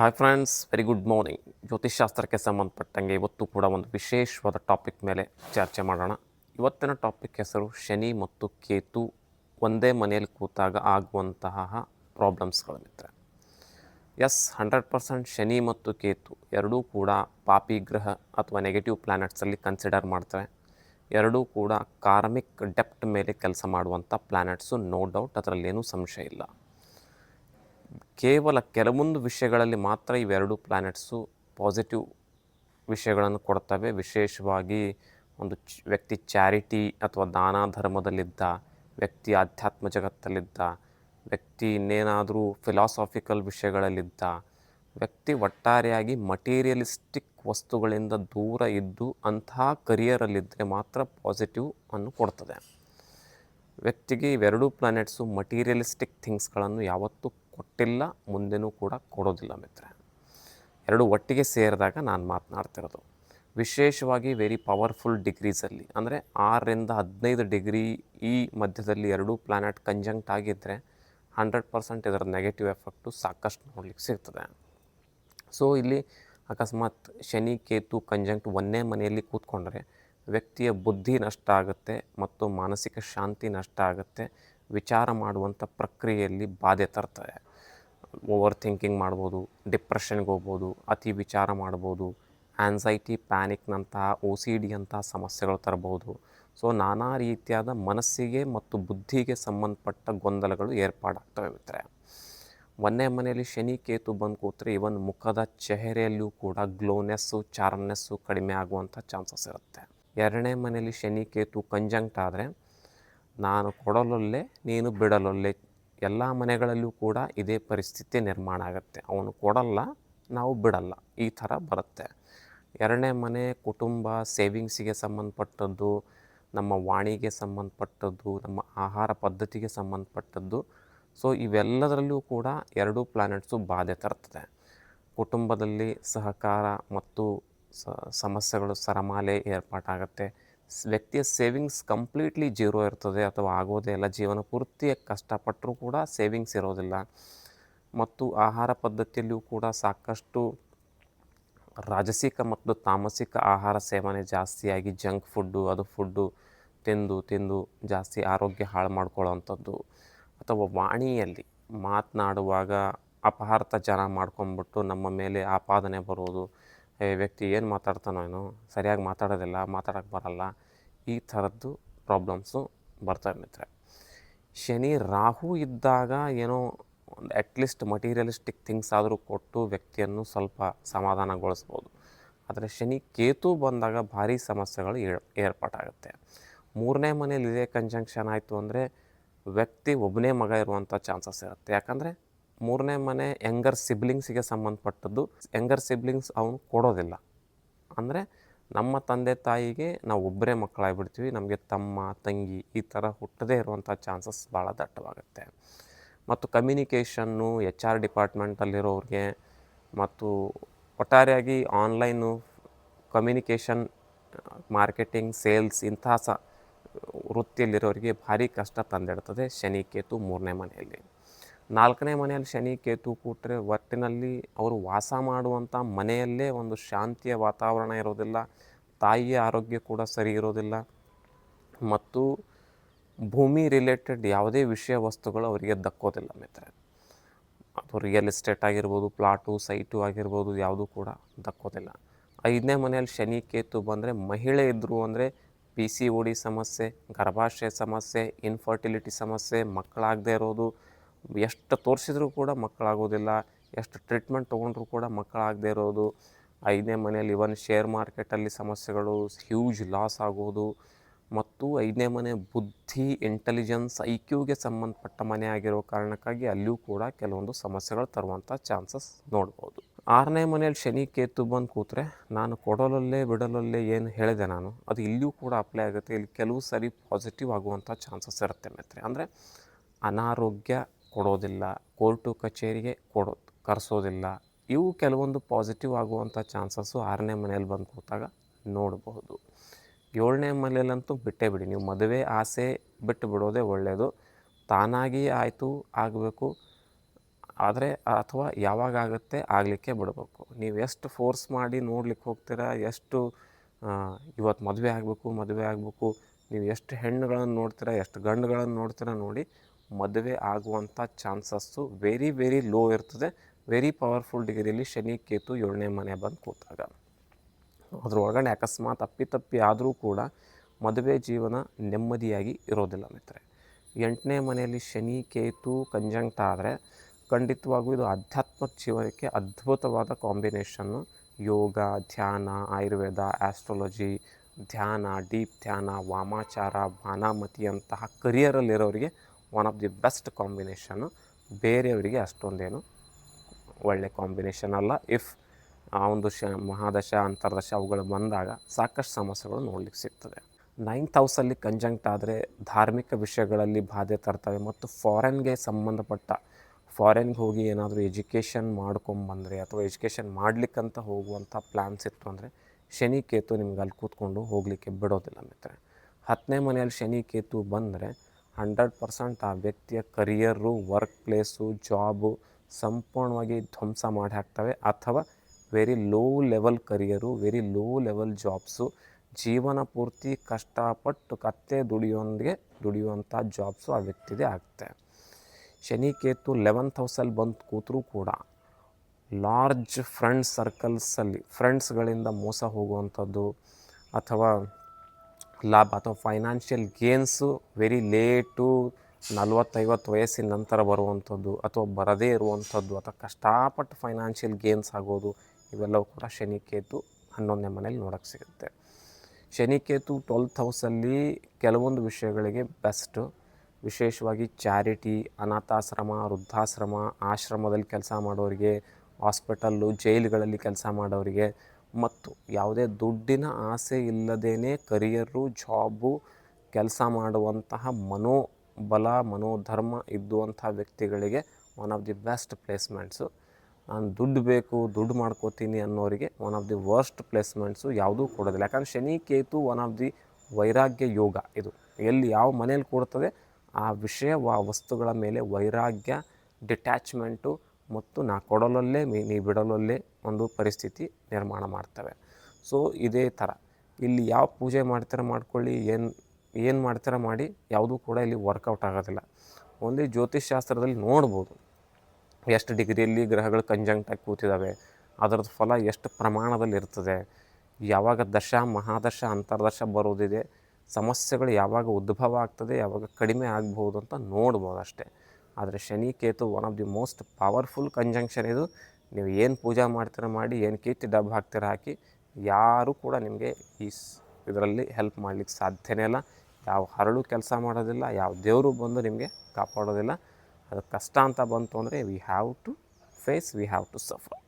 Hi friends very good morning ಜ್ಯೋತಿಷ್ಶಾಸ್ತ್ರಕ್ಕೆ ಸಂಬಂಧಪಟ್ಟಂಗೆ ಇವತ್ತು ಕೂಡ ಒಂದು ವಿಶೇಷವಾದ ಟಾಪಿಕ್ ಮೇಲೆ ಚರ್ಚೆ ಮಾಡೋಣ. ಇವತ್ತಿನ ಟಾಪಿಕ್ ಹೆಸರು ಶನಿ ಮತ್ತು ಕೇತು ಒಂದೇ ಮನೆಯಲ್ಲಿ ಕೂತಾಗ ಆಗುವಂತಹ ಪ್ರಾಬ್ಲಮ್ಸ್ಗಳು ಮಿತ್ರ ಎಸ್ ಹಂಡ್ರೆಡ್ ಪರ್ಸೆಂಟ್ ಶನಿ ಮತ್ತು ಕೇತು ಎರಡೂ ಕೂಡ ಪಾಪಿ ಗ್ರಹ ಅಥವಾ ನೆಗೆಟಿವ್ ಪ್ಲ್ಯಾನೆಟ್ಸಲ್ಲಿ ಕನ್ಸಿಡರ್ ಮಾಡ್ತಾರೆ. ಎರಡೂ ಕೂಡ ಕಾರ್ಮಿಕ್ ಡೆಪ್ಟ್ ಮೇಲೆ ಕೆಲಸ ಮಾಡುವಂಥ ಪ್ಲ್ಯಾನೆಟ್ಸು ನೋ ಡೌಟ್ ಅದರಲ್ಲೇನೂ ಸಂಶಯ ಇಲ್ಲ. ಕೇವಲ ಕೆಲವೊಂದು ವಿಷಯಗಳಲ್ಲಿ ಮಾತ್ರ ಇವೆರಡು ಪ್ಲ್ಯಾನೆಟ್ಸು ಪಾಸಿಟಿವ್ ವಿಷಯಗಳನ್ನು ಕೊಡ್ತವೆ. ವಿಶೇಷವಾಗಿ ಒಂದು ವ್ಯಕ್ತಿ ಚಾರಿಟಿ ಅಥವಾ ದಾನ ಧರ್ಮದಲ್ಲಿದ್ದ, ವ್ಯಕ್ತಿ ಆಧ್ಯಾತ್ಮ ಜಗತ್ತಲ್ಲಿದ್ದ, ವ್ಯಕ್ತಿ ಇನ್ನೇನಾದರೂ ಫಿಲಾಸಾಫಿಕಲ್ ವಿಷಯಗಳಲ್ಲಿದ್ದ, ವ್ಯಕ್ತಿ ಒಟ್ಟಾರೆಯಾಗಿ ಮಟೀರಿಯಲಿಸ್ಟಿಕ್ ವಸ್ತುಗಳಿಂದ ದೂರ ಇದ್ದು ಅಂತಹ ಕರಿಯರಲ್ಲಿದ್ದರೆ ಮಾತ್ರ ಪಾಸಿಟಿವ್ ಅನ್ನು ಕೊಡ್ತದೆ. ವ್ಯಕ್ತಿಗೆ ಇವೆರಡೂ ಪ್ಲಾನೆಟ್ಸು ಮಟೀರಿಯಲಿಸ್ಟಿಕ್ ಥಿಂಗ್ಸ್ಗಳನ್ನು ಯಾವತ್ತೂ ಕೊಟ್ಟಿಲ್ಲ ಮುಂದೆನೂ ಕೂಡ ಕೊಡೋದಿಲ್ಲ ಮಿತ್ರ ಎರಡು ಒಟ್ಟಿಗೆ ಸೇರಿದಾಗ ನಾನು ಮಾತನಾಡ್ತಿರೋದು. ವಿಶೇಷವಾಗಿ ವೆರಿ ಪವರ್ಫುಲ್ ಡಿಗ್ರೀಸಲ್ಲಿ ಅಂದರೆ ಆರರಿಂದ ಹದಿನೈದು ಡಿಗ್ರಿ ಈ ಮಧ್ಯದಲ್ಲಿ ಎರಡೂ ಪ್ಲಾನೆಟ್ ಕಂಜಂಕ್ಟ್ ಆಗಿದ್ದರೆ ಹಂಡ್ರೆಡ್ ಪರ್ಸೆಂಟ್ ಇದರ ನೆಗೆಟಿವ್ ಎಫೆಕ್ಟು ಸಾಕಷ್ಟು ನೋಡ್ಲಿಕ್ಕೆ ಸಿಗ್ತದೆ. ಸೊ ಇಲ್ಲಿ ಅಕಸ್ಮಾತ್ ಶನಿ, ಕೇತು ಕಂಜಂಕ್ಟ್ ಒಂದೇ ಮನೆಯಲ್ಲಿ ಕೂತ್ಕೊಂಡ್ರೆ ವ್ಯಕ್ತಿಯ ಬುದ್ಧಿ ನಷ್ಟ ಆಗುತ್ತೆ, ಮತ್ತು ಮಾನಸಿಕ ಶಾಂತಿ ನಷ್ಟ ಆಗುತ್ತೆ, ವಿಚಾರ ಮಾಡುವಂಥ ಪ್ರಕ್ರಿಯೆಯಲ್ಲಿ ಬಾಧೆ ತರ್ತದೆ ಓವರ್ ಥಿಂಕಿಂಗ್ ಮಾಡ್ಬೋದು, ಡಿಪ್ರೆಷನ್ಗೆ ಹೋಗ್ಬೋದು, ಅತಿ ವಿಚಾರ ಮಾಡ್ಬೋದು ಆ್ಯನ್ಸೈಟಿ ಪ್ಯಾನಿಕ್ನಂತಹ ಒ ಸಿ ಡಿ ಅಂತಹ ಸಮಸ್ಯೆಗಳು ತರಬಹುದು. ಸೊ ನಾನಾ ರೀತಿಯಾದ ಮನಸ್ಸಿಗೆ ಮತ್ತು ಬುದ್ಧಿಗೆ ಸಂಬಂಧಪಟ್ಟ ಗೊಂದಲಗಳು ಏರ್ಪಾಡಾಗ್ತವೆ ಮಿತ್ರೆ ಒಂದೇ ಮನೆಯಲ್ಲಿ ಶನಿ ಕೇತು ಬಂದು ಕೂತ್ರೆ ಇವನ್ ಮುಖದ ಚೆಹರೆಯಲ್ಲೂ ಕೂಡ ಗ್ಲೋನೆಸ್ಸು ಚಾರ್ಮ್ನೆಸ್ಸು ಕಡಿಮೆ ಆಗುವಂಥ ಚಾನ್ಸಸ್ ಇರುತ್ತೆ. ಎರಡನೇ ಮನೆಯಲ್ಲಿ ಶನಿ ಕೇತು ಕಂಜಂಕ್ಟ್ ಆದರೆ, ನಾನು ಕೊಡಲೊಲ್ಲೆ ನೀನು ಬಿಡಲೊಲ್ಲೆ ಎಲ್ಲ ಮನೆಗಳಲ್ಲೂ ಕೂಡ ಇದೇ ಪರಿಸ್ಥಿತಿ ನಿರ್ಮಾಣ ಆಗುತ್ತೆ. ಅವನು ಕೊಡಲ್ಲ, ನಾವು ಬಿಡಲ್ಲ. ಈ ಥರ ಬರುತ್ತೆ. ಎರಡನೇ ಮನೆ ಕುಟುಂಬ ಸೇವಿಂಗ್ಸಿಗೆ ಸಂಬಂಧಪಟ್ಟದ್ದು, ನಮ್ಮ ವಾಣಿಗೆ ಸಂಬಂಧಪಟ್ಟದ್ದು, ನಮ್ಮ ಆಹಾರ ಪದ್ಧತಿಗೆ ಸಂಬಂಧಪಟ್ಟದ್ದು. ಸೊ, ಇವೆಲ್ಲದರಲ್ಲೂ ಕೂಡ ಎರಡೂ ಪ್ಲಾನೆಟ್ಸು ಬಾಧೆ ತರ್ತದೆ. ಕುಟುಂಬದಲ್ಲಿ ಸಹಕಾರ ಮತ್ತು ಸಮಸ್ಯೆಗಳು, ಸರಮಾಲೆ ಏರ್ಪಾಟಾಗತ್ತೆ. ವ್ಯಕ್ತಿಯ ಸೇವಿಂಗ್ಸ್ ಕಂಪ್ಲೀಟ್ಲಿ ಜೀರೋ ಇರ್ತದೆ ಅಥವಾ ಆಗೋದೇ ಇಲ್ಲ, ಜೀವನ ಪೂರ್ತಿ ಕಷ್ಟಪಟ್ಟರೂ ಕೂಡ ಸೇವಿಂಗ್ಸ್ ಇರೋದಿಲ್ಲ. ಮತ್ತು ಆಹಾರ ಪದ್ಧತಿಯಲ್ಲಿಯೂ ಕೂಡ ಸಾಕಷ್ಟು ರಾಜಸಿಕ ಮತ್ತು ತಾಮಸಿಕ ಆಹಾರ ಸೇವನೆ ಜಾಸ್ತಿಯಾಗಿ ಜಂಕ್ ಫುಡ್ಡು, ಅದು ಫುಡ್ಡು ತಿಂದು ತಿಂದು ಜಾಸ್ತಿ ಆರೋಗ್ಯ ಹಾಳು ಮಾಡ್ಕೊಳ್ಳೋವಂಥದ್ದು. ಅಥವಾ ವಾಣಿಯಲ್ಲಿ ಮಾತನಾಡುವಾಗ ಅಪಹಾರ್ಥ ಜನ ಮಾಡ್ಕೊಂಬಿಟ್ಟು ನಮ್ಮ ಮೇಲೆ ಆಪಾದನೆ ಬರೋದು ಏ, ವ್ಯಕ್ತಿ ಏನು ಮಾತಾಡ್ತಾನೋ ಏನೋ, ಸರಿಯಾಗಿ ಮಾತಾಡೋದಿಲ್ಲ ಮಾತಾಡೋಕ್ಕೆ ಬರಲ್ಲ, ಈ ಥರದ್ದು ಪ್ರಾಬ್ಲಮ್ಸು ಬರ್ತಾ ಮಿತ್ರ ಶನಿ ರಾಹು ಇದ್ದಾಗ ಏನೋ ಒಂದು ಅಟ್ಲೀಸ್ಟ್ ಮಟೀರಿಯಲಿಸ್ಟಿಕ್ ಥಿಂಗ್ಸ್ ಆದರೂ ಕೊಟ್ಟು ವ್ಯಕ್ತಿಯನ್ನು ಸ್ವಲ್ಪ ಸಮಾಧಾನಗೊಳಿಸ್ಬೋದು. ಆದರೆ ಶನಿ ಕೇತು ಬಂದಾಗ ಭಾರಿ ಸಮಸ್ಯೆಗಳು ಏರ್ ಏರ್ಪಾಟಾಗುತ್ತೆ. ಮೂರನೇ ಮನೇಲಿ ಇದೇ ಕಂಜಂಕ್ಷನ್ ಆಯಿತು ಅಂದರೆ ವ್ಯಕ್ತಿ ಒಬ್ಬನೇ ಮಗ ಇರುವಂಥ ಚಾನ್ಸಸ್ ಇರುತ್ತೆ. ಯಾಕಂದರೆ ಮೂರನೇ ಮನೆ ಯಂಗರ್ ಸಿಬ್ಲಿಂಗ್ಸಿಗೆ ಸಂಬಂಧಪಟ್ಟದ್ದು. ಯಂಗರ್ ಸಿಬ್ಲಿಂಗ್ಸ್ ಅವನು ಕೊಡೋದಿಲ್ಲ. ಅಂದರೆ ನಮ್ಮ ತಂದೆ ತಾಯಿಗೆ ನಾವು ಒಬ್ಬರೇ ಮಕ್ಕಳಾಗ್ಬಿಡ್ತೀವಿ. ನಮಗೆ ತಮ್ಮ, ತಂಗಿ ಈ ಥರ ಹುಟ್ಟದೇ ಇರುವಂಥ ಚಾನ್ಸಸ್ ಭಾಳ ದಟ್ಟವಾಗುತ್ತೆ. ಮತ್ತು ಕಮ್ಯುನಿಕೇಷನ್ನು ಎಚ್ ಆರ್ ಡಿಪಾರ್ಟ್ಮೆಂಟಲ್ಲಿರೋರಿಗೆ ಮತ್ತು ಒಟ್ಟಾರೆಯಾಗಿ ಆನ್ಲೈನು ಕಮ್ಯುನಿಕೇಷನ್ ಮಾರ್ಕೆಟಿಂಗ್ ಸೇಲ್ಸ್ ಇಂತಹ ಸ ವೃತ್ತಿಯಲ್ಲಿರೋರಿಗೆ ಭಾರಿ ಕಷ್ಟ ತಂದಿಡ್ತದೆ ಶನಿ, ಕೇತು ಮೂರನೇ ಮನೆಯಲ್ಲಿ. ನಾಲ್ಕನೇ ಮನೆಯಲ್ಲಿ ಶನಿ, ಕೇತು ಕೂಟ್ರೆ ಒಟ್ಟಿನಲ್ಲಿ ಅವರು ವಾಸ ಮಾಡುವಂಥ ಮನೆಯಲ್ಲೇ ಒಂದು ಶಾಂತಿಯ ವಾತಾವರಣ ಇರೋದಿಲ್ಲ, ತಾಯಿಯ ಆರೋಗ್ಯ ಕೂಡ ಸರಿ ಇರೋದಿಲ್ಲ. ಮತ್ತು ಭೂಮಿ ರಿಲೇಟೆಡ್ ಯಾವುದೇ ವಿಷಯ ವಸ್ತುಗಳು ಅವರಿಗೆ ದಕ್ಕೋದಿಲ್ಲ ಮಿತ್ರ ಅದು ರಿಯಲ್ ಎಸ್ಟೇಟ್ ಆಗಿರ್ಬೋದು ಪ್ಲಾಟು ಸೈಟು ಆಗಿರ್ಬೋದು ಯಾವುದೂ ಕೂಡ ದಕ್ಕೋದಿಲ್ಲ. ಐದನೇ ಮನೆಯಲ್ಲಿ ಶನಿ, ಕೇತು ಬಂದರೆ ಮಹಿಳೆ ಇದ್ದರು ಅಂದರೆ ಪಿ ಸಿ ಓ ಡಿ ಸಮಸ್ಯೆ, ಗರ್ಭಾಶಯ ಸಮಸ್ಯೆ ಇನ್ಫರ್ಟಿಲಿಟಿ ಸಮಸ್ಯೆ, ಮಕ್ಕಳಾಗದೇ ಇರೋದು ಎಷ್ಟು ತೋರಿಸಿದ್ರೂ ಕೂಡ ಮಕ್ಕಳಾಗೋದಿಲ್ಲ, ಎಷ್ಟು ಟ್ರೀಟ್ಮೆಂಟ್ ತೊಗೊಂಡ್ರೂ ಕೂಡ ಮಕ್ಕಳಾಗದೇ ಇರೋದು. ಐದನೇ ಮನೆಯಲ್ಲಿ ಇವನ್ ಶೇರ್ ಮಾರ್ಕೆಟಲ್ಲಿ ಸಮಸ್ಯೆಗಳು ಹ್ಯೂಜ್ ಲಾಸ್ ಆಗೋದು. ಮತ್ತು ಐದನೇ ಮನೆ ಬುದ್ಧಿ ಇಂಟೆಲಿಜೆನ್ಸ್ ಐ ಕ್ಯೂಗೆ ಸಂಬಂಧಪಟ್ಟ ಮನೆ ಆಗಿರೋ ಕಾರಣಕ್ಕಾಗಿ ಅಲ್ಲಿಯೂ ಕೂಡ ಕೆಲವೊಂದು ಸಮಸ್ಯೆಗಳು ತರುವಂಥ ಚಾನ್ಸಸ್ ನೋಡ್ಬೋದು. ಆರನೇ ಮನೆಯಲ್ಲಿ ಶನಿ ಕೇತು ಬಂದು ಕೂತ್ರೆ ನಾನು ಕೊಡಲಲ್ಲೇ ಬಿಡಲಲ್ಲೇ ಏನು ಹೇಳಿದೆ ನಾನು, ಅದು ಇಲ್ಲಿಯೂ ಕೂಡ ಅಪ್ಲೈ ಆಗುತ್ತೆ. ಇಲ್ಲಿ ಕೆಲವು ಸರಿ ಪಾಸಿಟಿವ್ ಆಗುವಂಥ ಚಾನ್ಸಸ್ ಇರುತ್ತೆ ಮಿತ್ರೆ. ಅಂದರೆ ಅನಾರೋಗ್ಯ ಕೊಡೋದಿಲ್ಲ, ಕೋರ್ಟು ಕಚೇರಿಗೆ ಕೊಡೋ, ಕರೆಸೋದಿಲ್ಲ. ಇವು ಕೆಲವೊಂದು ಪಾಸಿಟಿವ್ ಆಗುವಂಥ ಚಾನ್ಸಸ್ಸು ಆರನೇ ಮನೆಯಲ್ಲಿ ಬಂದು ಕೂತಾಗ ನೋಡಬಹುದು ಏಳನೇ ಮನೆಯಲ್ಲಂತೂ ಬಿಟ್ಟೇ ಬಿಡಿ. ನೀವು ಮದುವೆ ಆಸೆ ಬಿಟ್ಟು ಬಿಡೋದೇ ಒಳ್ಳೆಯದು ತಾನಾಗಿ ಆಯಿತು, ಆಗಬೇಕು. ಆದರೆ ಅಥವಾ ಯಾವಾಗ ಆಗುತ್ತೆ ಆಗಲಿಕ್ಕೆ ಬಿಡಬೇಕು. ನೀವು ಎಷ್ಟು ಫೋರ್ಸ್ ಮಾಡಿ ನೋಡ್ಲಿಕ್ಕೆ ಹೋಗ್ತೀರಾ? ಎಷ್ಟು ಇವತ್ತು ಮದುವೆ ಆಗಬೇಕು ಮದುವೆ ಆಗಬೇಕು. ನೀವು ಎಷ್ಟು ಹೆಣ್ಣುಗಳನ್ನು ನೋಡ್ತೀರಾ? ಎಷ್ಟು ಗಂಡುಗಳನ್ನು ನೋಡ್ತೀರಾ? ನೋಡಿ ಮದುವೆ ಆಗುವಂಥ ಚಾನ್ಸಸ್ಸು ವೆರಿ ವೆರಿ ಲೋ ಇರ್ತದೆ. ವೆರಿ ಪವರ್ಫುಲ್ ಡಿಗ್ರಿಯಲ್ಲಿ ಶನಿ, ಕೇತು ಏಳನೇ ಮನೆ ಬಂದು ಕೂತಾಗ. ಅದ್ರೊಳಗಡೆ ಅಕಸ್ಮಾತ್ ಅಪ್ಪಿತಪ್ಪಿ ಆದರೂ ಕೂಡ ಮದುವೆ ಜೀವನ ನೆಮ್ಮದಿಯಾಗಿ ಇರೋದಿಲ್ಲ ಮಿತ್ರೆ ಎಂಟನೇ ಮನೆಯಲ್ಲಿ ಶನಿ, ಕೇತು ಕಂಜಂಕ್ಟ್ ಆದರೆ ಖಂಡಿತವಾಗೂ ಇದು ಆಧ್ಯಾತ್ಮಕ ಜೀವನಕ್ಕೆ ಅದ್ಭುತವಾದ ಕಾಂಬಿನೇಷನ್ನು ಯೋಗ, ಧ್ಯಾನ, ಆಯುರ್ವೇದ ಆಸ್ಟ್ರಾಲಜಿ ಧ್ಯಾನ ಡೀಪ್ ಧ್ಯಾನ, ವಾಮಾಚಾರ ಬಾನಾಮತಿಯಂತಹ ಕರಿಯರಲ್ಲಿರೋರಿಗೆ one of the best combination ಬೇರೆಯವರಿಗೆ ಅಷ್ಟೊಂದೇನು ಒಳ್ಳೆ ಕಾಂಬಿನೇಷನ್ ಅಲ್ಲ. ಇಫ್ ಆ, ಒಂದು ಶ, ಮಹಾದಶ, ಅಂತರ್ದಶ ಅವುಗಳು ಬಂದಾಗ ಸಾಕಷ್ಟು ಸಮಸ್ಯೆಗಳು ನೋಡಲಿಕ್ಕೆ ಸಿಗ್ತದೆ. ನೈನ್ತ್ ಹೌಸಲ್ಲಿ ಕಂಜಂಕ್ಟ್ ಆದರೆ ಧಾರ್ಮಿಕ ವಿಷಯಗಳಲ್ಲಿ ಬಾಧೆ ತರ್ತವೆ ಮತ್ತು ಫಾರೆನ್ಗೆ ಸಂಬಂಧಪಟ್ಟ ಫಾರೆನ್ಗೆ ಹೋಗಿ ಏನಾದರೂ ಎಜುಕೇಷನ್ ಮಾಡ್ಕೊಂಬಂದರೆ ಅಥವಾ ಎಜುಕೇಷನ್ ಮಾಡಲಿಕ್ಕಂತ ಹೋಗುವಂಥ ಪ್ಲ್ಯಾನ್ಸ್ ಇತ್ತು ಅಂದರೆ ಶನಿ ಕೇತು ನಿಮ್ಗೆ ಅಲ್ಲಿ ಕೂತ್ಕೊಂಡು ಹೋಗಲಿಕ್ಕೆ ಬಿಡೋದಿಲ್ಲ ಮಿತ್ರ ಹತ್ತನೇ ಮನೆಯಲ್ಲಿ ಶನಿ ಕೇತು ಬಂದರೆ ಹಂಡ್ರೆಡ್ ಪರ್ಸೆಂಟ್ ಆ ವ್ಯಕ್ತಿಯ ಕರಿಯರು, ವರ್ಕ್ ಪ್ಲೇಸು, ಜಾಬು ಸಂಪೂರ್ಣವಾಗಿ ಧ್ವಂಸ ಮಾಡಿ ಹಾಕ್ತವೆ. ಅಥವಾ very low level career very low level jobs ಜೀವನ ಪೂರ್ತಿ ಕಷ್ಟಪಟ್ಟು ಕತ್ತೆ ದುಡಿಯೋಂದಿಗೆ ದುಡಿಯುವಂಥ ಜಾಬ್ಸು ಆ ವ್ಯಕ್ತಿದೇ ಆಗುತ್ತೆ ಶನಿ ಕೇತು ಲೆವೆಂತ್ ಹೌಸಲ್ಲಿ ಬಂದು ಕೂತರೂ ಕೂಡ ಲಾರ್ಜ್ ಫ್ರೆಂಡ್ ಸರ್ಕಲ್ಸಲ್ಲಿ ಫ್ರೆಂಡ್ಸ್ಗಳಿಂದ ಮೋಸ ಹೋಗುವಂಥದ್ದು ಅಥವಾ ಲಾಭ ಅಥವಾ ಫೈನಾನ್ಷಿಯಲ್ ಗೇನ್ಸು ವೆರಿ ಲೇಟು ನಲ್ವತ್ತೈವತ್ತು ವಯಸ್ಸಿನ ನಂತರ ಬರುವಂಥದ್ದು ಅಥವಾ ಬರದೇ ಇರುವಂಥದ್ದು ಅಥವಾ ಕಷ್ಟಪಟ್ಟು ಫೈನಾನ್ಷಿಯಲ್ ಗೇನ್ಸ್ ಆಗೋದು, ಇವೆಲ್ಲವೂ ಕೂಡ ಶನಿಕೇತು ಹನ್ನೊಂದನೇ ಮನೇಲಿ ನೋಡೋಕ್ಕೆ ಸಿಗುತ್ತೆ. ಶನಿಕೇತು ಟ್ವೆಲ್ತ್ ಹೌಸಲ್ಲಿ ಕೆಲವೊಂದು ವಿಷಯಗಳಿಗೆ ಬೆಸ್ಟು ವಿಶೇಷವಾಗಿ ಚಾರಿಟಿ ಅನಾಥಾಶ್ರಮ, ವೃದ್ಧಾಶ್ರಮ, ಆಶ್ರಮದಲ್ಲಿ ಕೆಲಸ ಮಾಡೋರಿಗೆ ಹಾಸ್ಪಿಟಲ್ಲು ಜೈಲುಗಳಲ್ಲಿ ಕೆಲಸ ಮಾಡೋರಿಗೆ ಮತ್ತು ಯಾವುದೇ ದುಡ್ಡಿನ ಆಸೆ ಇಲ್ಲದೇ ಕರಿಯರು, ಜಾಬು, ಕೆಲಸ ಮಾಡುವಂತಹ ಮನೋಬಲ, ಮನೋಧರ್ಮ ಇದ್ದುವಂಥ ವ್ಯಕ್ತಿಗಳಿಗೆ one of the best placements ನಾನು ದುಡ್ಡು ಬೇಕು, ದುಡ್ಡು ಮಾಡ್ಕೋತೀನಿ ಅನ್ನೋರಿಗೆ one of the worst placements ಯಾವುದೂ ಕೊಡೋದಿಲ್ಲ. ಯಾಕಂದ್ರೆ Shani Ketu one of the ವೈರಾಗ್ಯ ಯೋಗ ಇದು. ಎಲ್ಲಿ ಯಾವ ಮನೇಲಿ ಕೊಡ್ತದೆ, ಆ ವಿಷಯ ವಸ್ತುಗಳ ಮೇಲೆ ವೈರಾಗ್ಯ ಡಿಟ್ಯಾಚ್ಮೆಂಟು ಮತ್ತು ನಾ ಕೊಡಲಲ್ಲೇ, ಮೀ, ನೀ ಬಿಡಲಲ್ಲೇ ಒಂದು ಪರಿಸ್ಥಿತಿ ನಿರ್ಮಾಣ ಮಾಡ್ತವೆ. ಸೊ, ಇದೇ ಥರ. ಇಲ್ಲಿ ಯಾವ ಪೂಜೆ ಮಾಡ್ತೀರ ಮಾಡ್ಕೊಳ್ಳಿ, ಏನು ಏನು ಮಾಡ್ತೀರ ಮಾಡಿ ಯಾವುದೂ ಕೂಡ ಇಲ್ಲಿ ವರ್ಕೌಟ್ ಆಗೋದಿಲ್ಲ. ಓನ್ಲಿ ಜ್ಯೋತಿಷ್ ಶಾಸ್ತ್ರದಲ್ಲಿ ನೋಡ್ಬೋದು. ಎಷ್ಟು ಡಿಗ್ರಿಯಲ್ಲಿ ಗ್ರಹಗಳು ಕಂಜಂಕ್ಟ್ ಆಗಿ ಕೂತಿದ್ದಾವೆ, ಅದರದ್ದು ಫಲ ಎಷ್ಟು ಪ್ರಮಾಣದಲ್ಲಿ ಇರ್ತದೆ, ಯಾವಾಗ ದಶ, ಮಹಾದಶ, ಅಂತರ್ದಶ ಬರೋದಿದೆ, ಸಮಸ್ಯೆಗಳು ಯಾವಾಗ ಉದ್ಭವ ಆಗ್ತದೆ, ಯಾವಾಗ ಕಡಿಮೆ ಆಗ್ಬೋದು ಅಂತ ನೋಡ್ಬೋದು ಅಷ್ಟೇ. ಆದರೆ Shani Ketu one of the most powerful conjunction ಇದು. ನೀವು ಏನು ಪೂಜಾ ಮಾಡ್ತೀರ ಮಾಡಿ, ಏನು ಕೀರ್ತಿ ಡಬ್ಬ ಹಾಕ್ತೀರ ಹಾಕಿ, ಯಾರೂ ಕೂಡ ನಿಮಗೆ ಈ ಇದರಲ್ಲಿ ಹೆಲ್ಪ್ ಮಾಡಲಿಕ್ಕೆ ಸಾಧ್ಯನೇ ಇಲ್ಲ. ಯಾವ ಹರಳು ಕೆಲಸ ಮಾಡೋದಿಲ್ಲ, ಯಾವ ದೇವರು ಬಂದು ನಿಮಗೆ ಕಾಪಾಡೋದಿಲ್ಲ. ಅದು ಕಷ್ಟ ಅಂತ ಬಂತು ಅಂದರೆ we have to face we have to suffer